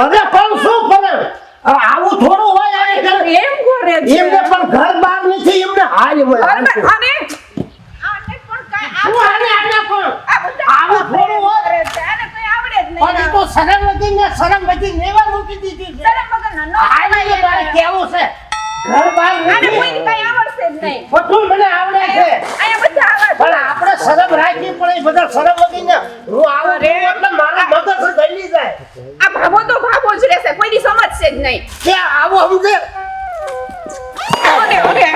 હવે પણ શું કરે? આવું થોડું હોય આ ઘર. એમ કરે છે. એમને પણ ઘર બાર નથી એમને હાલ હોય. અને આને આને પણ કાંઈ શું હાલે આને પણ? આવું થોડું હોય. આને કંઈ આવડે જ નહીં. પણ તો શરમ વગર ને શરમ વગર નેવા મૂકી દીધી છે. શરમ વગરના ન હાલે મારે કેવું છે? ઘર બાર આને નથી. આવડશે જ નહીં. બધું મને આવડે છે બધા આવા પણ આપણે શરમ રાખવી પડે બધા શરમ વગર ને હું આવું રે એટલે મારા મગજ ગળી જાય. આ ભાવો તો ભાવો જ રહેશે કોઈની સમજશે જ નહીં. કે આવો સમજે ઓરે ઓરે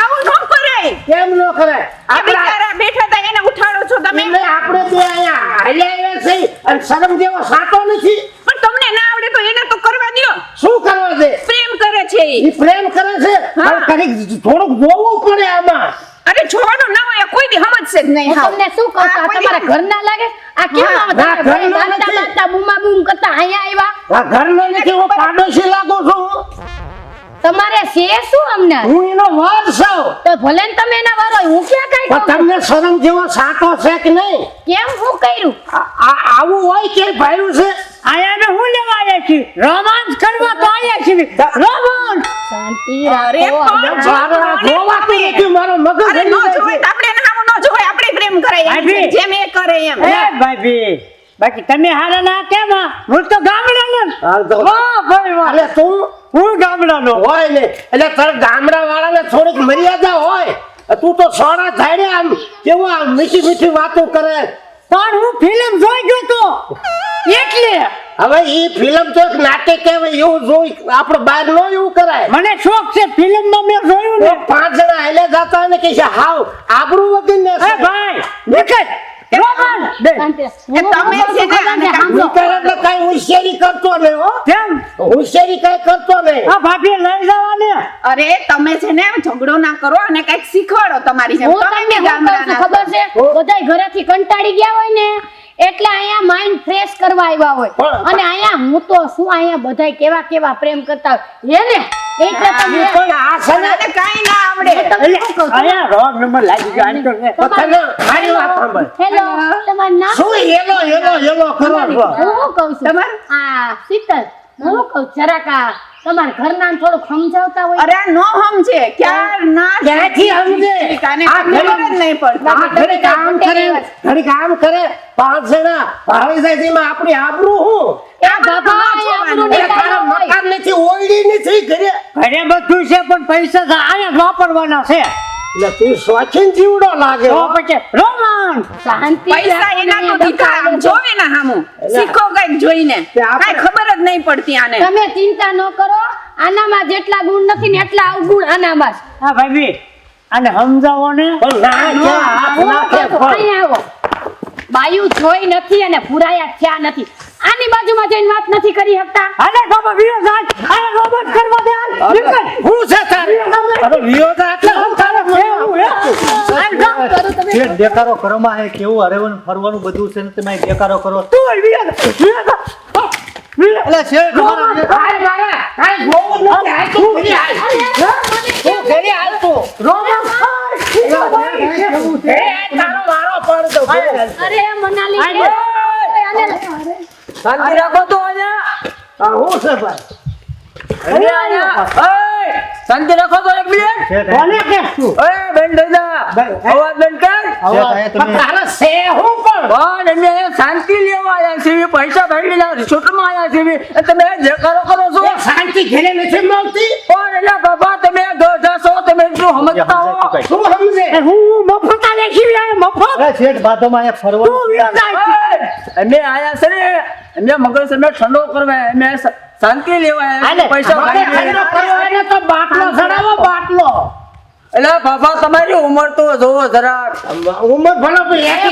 આવું ન કરાય. કેમ ન કરે આ બિચારા બેઠા હતા એને ઉઠાડો છો તમે. એટલે આપણે બે અહીંયા હાલ્યા આવ્યા છે અને શરમ જેવો સાતો નથી. પણ તમને ના આવડે તો એને તો કરવા દો શું કરવા દે? પ્રેમ કરે છે એ પ્રેમ કરે છે? પણ થોડુંક જોવું પડે આમાં. અરે છોડો ના હોય જ નહીં હું તમને શું કહું આ આ કોઈની- તમારા લાગે? આ કેમ હા, તમે ભાઈ ઘરના નથી. બાંધતા બૂમા બૂમ કરતા અહીંયા આવ્યા? આ ઘરનો નથી હું પાડોશી લાગુ છું. તમારે છે શું અમને? હું એનો વર છું. તો ભલે ને તમે એના વારો હું ક્યાં કાંઈ કહું? તમને શરમ જેવો સાટો છે કે નહીં? કેમ? હું કર્યું? આ- આવું હોય કે ભાઈરું છે? આયાને હું લેવા આવ્યા છીએ રોમાન્સ કરવા તો આવ્યા છે રોમાન્સ શાંતિ રાખો અરે મારો મગજ અરે ન હલી જાય જોવાય છે. તો આપણે એને હામું ન જોવાય આપણે પ્રેમ કરાય એમ છે. ભાભી. જેમ એ કરે એમ. એ ભાભી. બાકી તમે હારા ના કેમ? હું તો ગામડાનો હાલ તો. વાહ ભાઈ વાહ. અરે તું હું ગામડાનો. હોય ને. એટલે તારે ગામડા વાળાને થોડીક મર્યાદા હોય. તું તો સોડા થાય આમ કેવું આમ મીઠી મીઠી વાતો કરે. પણ હું ફિલ્મ જોઈ ગયો તો. એટલે. હવે એ ફિલ્મ તો એક નાટક કહેવાય એવું જોઈ આપણે બહાર નો એવું કરાય. મને શોખ છે ફિલ્મમાં મેં જોયું ને. પાંચ જણા એટલે જતા ને કે છે હાવ આબરૂ વગર ને નીકળ હોશિયારી કરતો નહીં હો કેમ હોશિયારી કઈ કરતો નહીં આ ભાભી લઈ જવાને. અરે તમે છે ને ઝઘડો ના કરો અને કંઈક શીખવાડો તમારી જેમ. તમે ગામડાના ખબર છે? બધાય ઘરેથી કંટાળી ગયા હોય ને? કરવા આવ્યા હોય. અને અહીંયા હું તો શું અહીંયા બધા કેવા કેવા પ્રેમ કરતા હોય. હે ને એટલે તમે આ છે ને ના આવડે. તમને? અહીંયા રોંગ નંબર લાગી ગયો આને તો ને. મારી વાત સાંભળ. હેલો તમારું નામ શું હેલો હેલો હેલો કરો હું કહું છું? તમારું? આ શીતલ હું શું કહું જરાક આ તમારા ઘરના થોડુંક સમજાવતા હોય? અરે નો સમજે. ક્યાર ના ક્યાંથી સમજે? કાને આ ખબર જ નહીં પડતી. કામ કરે ઘડી કામ કરે પાંચ જણા ભાવી જાય છે એમાં આપણી આબરૂ હું? એ તારા મકાન નથી ઓળી નથી ઘરે. ઘરે બધું છે પણ પૈસા જ વાપરવાના છે. એટલે તું શોખીન જીવડો લાગે હો. પછી રોમાંસ શાંતિ પૈસા એના તો આમ જોવે ને હામું. શીખો કંઈક જોઈને. તે ખબર જ નહીં પડતી આને. તમે ચિંતા ન કરો આનામાં જેટલા ગુણ નથી ને એટલા અવગુણ આનામાં હા ભાભી આને સમજાવો ને. આવો. બાયું જોઈ નથી અને પુરાયા થયા નથી. આની બાજુમાં જઈને વાત નથી કરી શકતા અરે બાબા વિયો આને રોબોટ કરવા દે. હાલ. હું છે તારે? અરે વિયોગા એટલે હું તારે એવું, એવું. હાલ, જાઓ. કરું તમે જે દેકારો કરવામાં હે કેવું હરેવાનું ફરવાનું બધું છે ને તમે અહીં દેકારો કરો. તું. એટલે છે શાંતિ રાખો તો અહીંયા. હા, છે ભાઈ? શાંતિ રાખો તો એક મિનિટ. કોને કહેશ? એ બેન દાદા અવાજ બંધ કર. તારે છે હું પણ. પણ એમને શાંતિ લેવા આવ્યા છીએ પૈસા ભરી રિસોર્ટમાં આવ્યા છીએ તમે દેખાડો કરો છો. શાંતિ ઘેરે નથી મળતી? પણ એના બાબા તમે ગધા છો તમે શું સમજતા હો? શું સમજે? હું મફતા લેખી છીએ મફત? અરે શેઠ બાધોમાં અહીંયા ફરવા તું વિયો જાય અમે આયા છે ને અમે મગજ અમે ઠંડો કરવા અમે શાંતિ પૈસા તો બાટલો ચડાવો બાટલો. એટલે બાબા તમારી ઉંમર તો જોવો જરાક. ઉંમર ભલે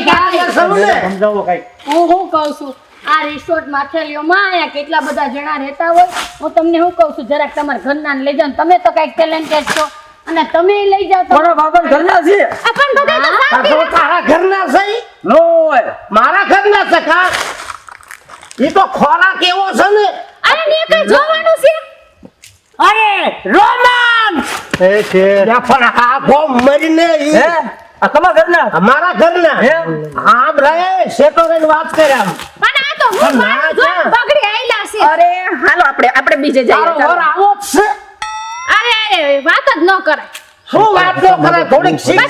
કાંઈ સમજાવો કઈ હું શું કહું છું? આ રિસોર્ટ માથેલીઓમાં અહીંયા કેટલા બધા જણા રહેતા હોય? હું તમને શું કહું છું? જરાક તમારા ઘરના લઈ જાઓ તમે તો કંઈક ટેલેન્ટેડ છો. અને તમે લઈ જાઓ તો મારા બાબા ઘરના છે. આ પણ તો તો તારા ઘરના છે નો મારા ઘરના છે કા? એ તો ખોરાક એવો છે ને ને કઈ જોવાનું છે. અરે રોમાન્સ એ શેઠ પણ આ મરીને ઈ તમારા ઘરના? અમારા ઘરના? આમ રહે શેતો વાત કરે આમ. પણ આ તો હું ના મારું જોઈને જા. બગડી આયલા છે. અરે આપણે આપણે બીજે જઈએ ચાલો. વર આવો જ છે. અરે અરે વાત જ ન કરે શું વાત ન કરે થોડીક શીખ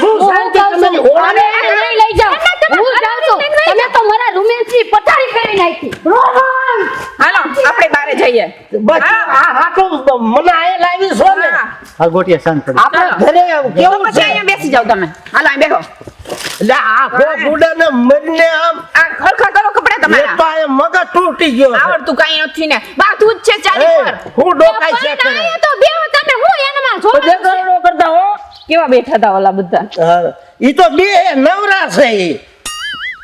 હું શાંતિ તમારી ઓળે? અરે, અરે, લઈ જાઓ. હું જાઉં છું. તમે તો મારા રોમેન્સની પથારી કરી નાખી. હાલો આપણે બારે જઈએ. બસ. આ હા મને આયે લાવી છો ને. હા. હા ગોટિયા શાંત કરો. આપણે ઘરે કેવું છે? અહીંયા બેસી જાઓ તમે. હાલો અહીં બેહો. એટલે આ ગો બુડાને મરીને આમ આ ખરખર કરો કપડા તમારા. તો આ મગજ તૂટી ગયો. આવડતું કઈ નથી ને. બા તું જ છે ચાલી પર. હું ડોકાઈ છે તો બેહો તમે? હું એનામાં. દેખાડો કરતા હો. કેવા બેઠા હતા ઓલા બધા? ઈ તો બે નવરા છે ઈ.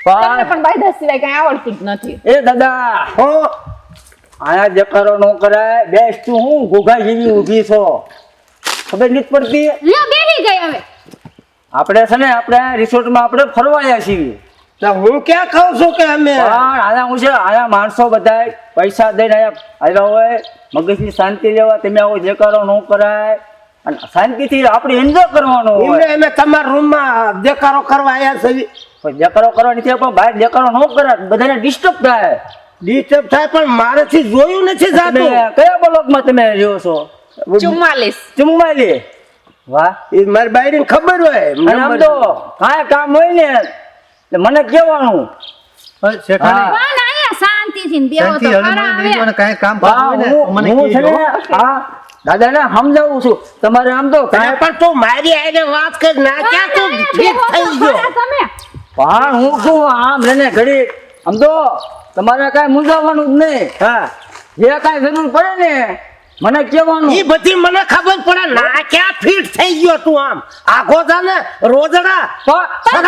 તમને પણ પણ બાયદા સિવાય કઈ આવડતું જ નથી. એ દાદા હો. આયા જકારો નો કરાય બેસ તું હું ગોગા જેવી ઊભી છો. ખબર નથી પડતી? લ્યો બેહી ગઈ હવે. આપણે છે ને આપણે રિસોર્ટમાં આપણે ફરવાયા છીએ. હું ક્યાં ખાઉં છું કે અમે? પણ આયા હું છે આયા માણસો બધા પૈસા દઈને આયા આવ્યા હોય મગજની શાંતિ લેવા તમે આવો દેખાડો ન કરાય. અને શાંતિથી આપણે એન્જોય કરવાનો એમને હોય. અમે તમારા રૂમમાં દેખારો કરવા આવ્યા છે. પણ દેખારો કરવાની નથી પણ બહાર દેખારો ન કરે બધાને ડિસ્ટર્બ થાય. ડિસ્ટર્બ થાય પણ મારેથી જોયું નથી જાતું. કયા બ્લોકમાં તમે રહ્યો છો? ચુમ્માલીસ. ચુમ્માલી વાહ. એ મારી બાયડીને ખબર હોય અને આમ તો કાંઈ કામ હોય ને એટલે મને કહેવાનું. શાંતિથી શાંતિ તો. કાંઈ કામ મને છે દાદાને સમજાવું છું. તમારે આમ તો કાંઈ પણ તું મારી આઈને વાત કર ના ક્યાં તું ઠીક થઈ ગયો? તમે. પણ હું શું આમ રહીને ઘડી આમ તો તમારે કાંઈ મૂંઝાવાનું જ નહીં. હા. જે કાંઈ જરૂર પડે ને મને કેવાનું એ બધી મને ખબર પડે ના ક્યાં ફિટ થઈ ગયો તું આમ? આખો જાને રોજડા પણ પણ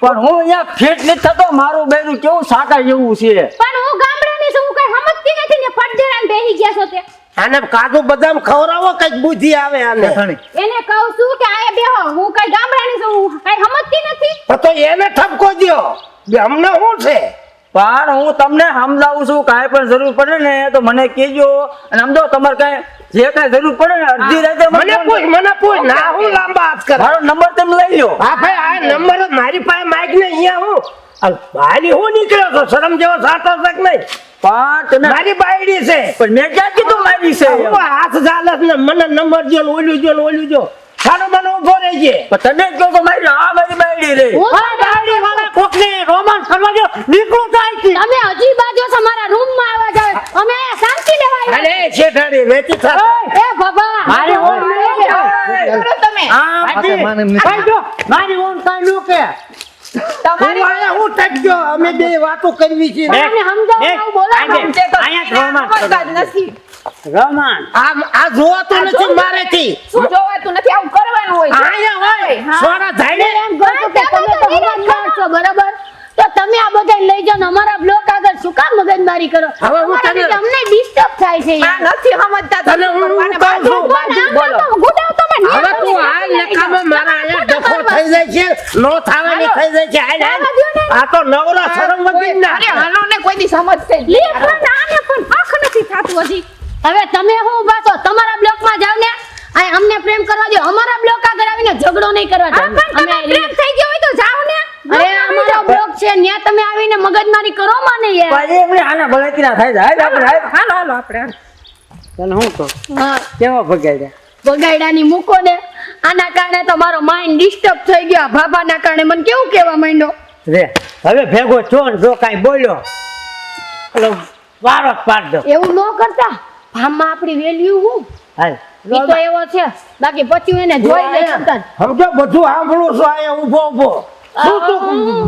તો હું અહીંયા ફિટ નથી થતો મારું બેનું કેવું સાટા જેવું છે પણ હું ગામડાની છું હું કઈ સમજતી નથી ને ફટદેરાને બેહી ગયા છો તે? આને કાજુ બદામ ખવરાવો કંઈક બુદ્ધિ આવે આને. એને કહું છું કે આયા બેહો હું કઈ ગામડાની છું કઈ સમજતી નથી? તો એને ઠપકો દ્યો. બે અમને શું છે? પણ હું તમને સમજાવું છું કાંઈ પણ જરૂર પડે ને તો મને કહેજો. અને સમજો તમારે કાંઈ જે કાંઈ જરૂર પડે ને અડધી રાતે મને પૂછ મને પૂછ ના હું લાંબા હાથ કર મારો નંબર તમે લઈ લો હા ભાઈ આ નંબર મારી પાસે માઇક ને અહીંયા હું. આ મારી હું નીકળ્યો છો શરમ જેવો સાટો શક નહીં. પણ મારી બાયડી છે પણ મેં ક્યાં કીધું મારી છે હાથ ચાલે ને મને નંબર જો ઓલું જો ઓલું જો સાનો મને ઊભો રહી છે પણ જ કહો મારી આ મારી બાયડી રે બાયડી વાળા કોકને રોમાન્સ કરવા દો નીકળું થાય છે તમે હજી બાજુ છો મારા રૂમમાં આવવા જાવ અમે શાંતિ લેવા અરે શેઠાડી વેચી થાતો એ બાબા મારી ઓર કે. તમે આ. મારી કાંઈ નો કે તમારી હું ટક અમે બે વાતો કરવી છે. મને સમજાવવાનું બોલો સમજે તો સમજતા જ નથી. આ આ જોવાતું નથી મારેથી. શું જોવાતું નથી? આવું કરવાનું હોય છે. હોય. સોના ધાઈને. એમ કહું કે તમે તો મગજમાર છો બરાબર? તો તમે આ બધા લઈ જાઓ અમારા બ્લોક આગળ શું કામ મગજમારી કરો? હવે હું તને- ડિસ્ટર્બ થાય છે આ નથી સમજતા હું- કહું છું. બોલો. હવે તું આ લેખામાં મારા અહીંયા ડખો થઈ જાય છે નો થવાની થઈ જાય છે. હાલ, હાલ. આ તો નવરો શરમ વગર ના. અરે હાલો ને કોઈ દી સમજશે લે પણ આને પણ આંખ નથી થાતું હજી. હવે તમે હું ઊભા છો? તમારા બ્લોકમાં જાવ ને આ અમને પ્રેમ કરવા દો. અમારા બ્લોક આગળ આવીને ઝઘડો નહીં કરવા દો. અમે પ્રેમ થઈ ગયો હોય તો જાવ ને. અરે અમારો બ્લોક છે ત્યાં તમે આવીને મગજમારી કરો મને યાર. પણ એમની આના ના થાય. છે હાલ આપણે હાલ. હાલો હાલો આપણે. ચાલ હું તો હા. કેવા ભગાડ્યા બગાડ્યાની મૂકો ને. આના કારણે તમારો માઇન્ડ ડિસ્ટર્બ થઈ ગયો. આ ભાભાના કારણે મને કેવું કહેવા માંડ્યો? રે હવે ભેગો છો ને જો કાંઈ બોલ્યો એટલે વારો જ પાડ દો. એવું ન કરતા. ભામમાં આપણી વેલ્યુ હું? હાલ. ઈ તો એવો છે. બાકી પછી એને જોઈ લે સંતાન સમજો બધું સાંભળું છું આ ઊભો ઊભો. શું તું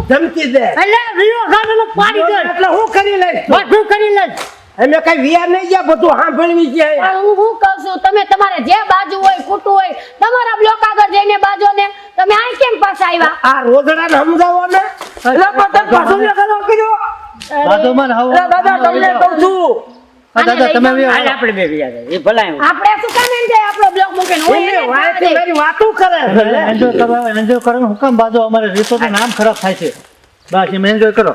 ધમકી દે? એટલે રીયો ખાને પાડી દે. એટલે હું કરી લઈશ? બધું કરી લઈશ. અમે કઈ વિયાર નહીં ગયા બધું સાંભળવી છે હું હું કહું છું તમે તમારે જે બાજુ હોય ખોટું હોય તમારા બ્લોક આગળ જઈને બાજો ને તમે આ કેમ પાછા આવ્યા? આ રોજડાને સમજાવો ને. એટલે પણ પાછું ન કરો ને દાદા તમને કહું છું. દાદા તમે બી એ ભલાય આપણે શું કામ એમ જાય આપણો બ્લોક મૂકીને વાંચી મારી વાતું કરે એન્જોય કરવા એન્જોય કરવાનું હું કામ બાજુ અમારે રિસોર્ટનું નામ ખરાબ થાય છે. બસ એમ એન્જોય કરો.